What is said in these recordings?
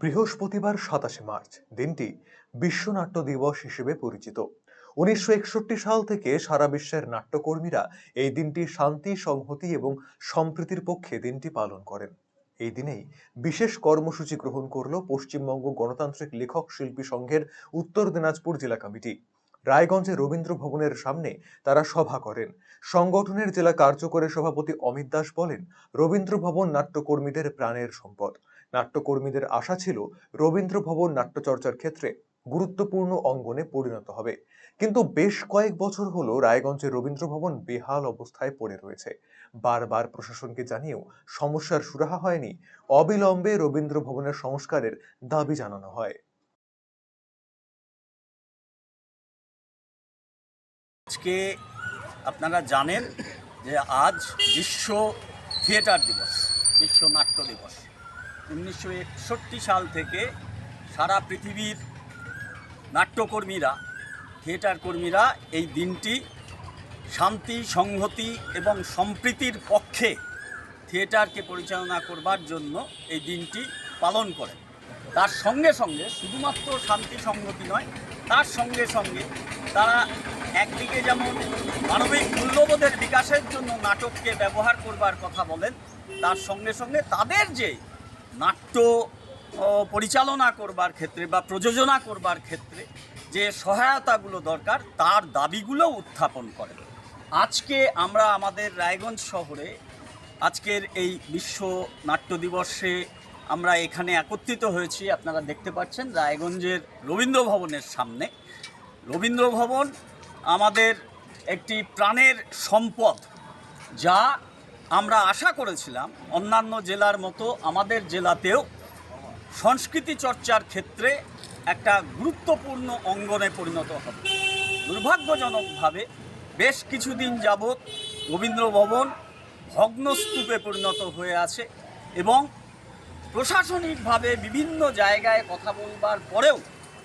বৃহস্পতিবার সাতাশে মার্চ, দিনটি বিশ্ব নাট্য দিবস হিসেবে পরিচিত। উনিশশো একষট্টি সাল থেকে সারা বিশ্বের নাট্যকর্মীরা এই দিনটি শান্তি, সংহতি এবং সম্প্রীতির পক্ষে দিনটি পালন করেন। এই দিনেই বিশেষ কর্মসূচি গ্রহণ করল পশ্চিমবঙ্গ গণতান্ত্রিক লেখক শিল্পী সংঘের উত্তর দিনাজপুর জেলা কমিটি। রায়গঞ্জে রবীন্দ্র ভবনের সামনে তারা সভা করেন। সংগঠনের জেলা কার্যকরী সভাপতি অমিত দাস বলেন, রবীন্দ্র ভবন নাট্যকর্মীদের প্রাণের সম্পদ। নাট্যকর্মীদের আশা ছিল রবীন্দ্র ভবন নাট্যচর্চার ক্ষেত্রে গুরুত্বপূর্ণ অঙ্গনে পরিণত হবে। কিন্তু বেশ কয়েক বছর হলো রায়গঞ্জের রবীন্দ্র ভবন বেহাল অবস্থায় পড়ে রয়েছে। বারবার প্রশাসনকে জানিয়েও সমস্যার সুরাহা হয়নি। অবিলম্বে রবীন্দ্র ভবনের সংস্কারের দাবি জানানো হয়। আজকে আপনারা জানেন যে আজ বিশ্ব থিয়েটার দিবস, বিশ্ব নাট্য দিবস। উনিশশো একষট্টি সাল থেকে সারা পৃথিবীর নাট্যকর্মীরা থিয়েটার কর্মীরা এই দিনটি শান্তি, সংহতি এবং সম্প্রীতির পক্ষে থিয়েটারকে পরিচালনা করবার জন্য এই দিনটি পালন করেন। তার সঙ্গে সঙ্গে শুধুমাত্র শান্তি, সংহতি নয়, তার সঙ্গে সঙ্গে তারা একদিকে যেমন মানবিক মূল্যবোধের বিকাশের জন্য নাটককে ব্যবহার করবার কথা বলেন, তার সঙ্গে সঙ্গে তাদের যে নাট্য পরিচালনা করবার ক্ষেত্রে বা প্রযোজনা করবার ক্ষেত্রে যে সহায়তাগুলো দরকার, তার দাবিগুলো উত্থাপন করে। আজকে আমরা আমাদের রায়গঞ্জ শহরে আজকের এই বিশ্ব নাট্য দিবসে আমরা এখানে একত্রিত হয়েছি। আপনারা দেখতে পাচ্ছেন রায়গঞ্জের রবীন্দ্র ভবনের সামনে। রবীন্দ্র ভবন আমাদের একটি প্রাণের সম্পদ যা আমরা আশা করেছিলাম অন্যান্য জেলার মতো আমাদের জেলাতেও সংস্কৃতি চর্চার ক্ষেত্রে একটা গুরুত্বপূর্ণ অঙ্গনে পরিণত হবে। দুর্ভাগ্যজনকভাবে বেশ কিছুদিন যাবৎ রবীন্দ্র ভবন ভগ্নস্তূপে পরিণত হয়ে আছে এবং প্রশাসনিকভাবে বিভিন্ন জায়গায় কথা বলবার পরেও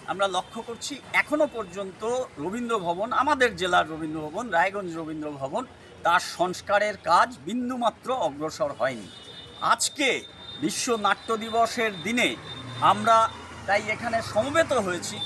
আমরা লক্ষ্য করছি এখনও পর্যন্ত রবীন্দ্র ভবন আমাদের জেলার রবীন্দ্র ভবন রায়গঞ্জ রবীন্দ্র ভবন তার সংস্কারের কাজ বিন্দুমাত্র অগ্রসর হয়নি। আজকে বিশ্ব নাট্য দিবসের দিনে আমরা তাই এখানে সমবেত হয়েছি।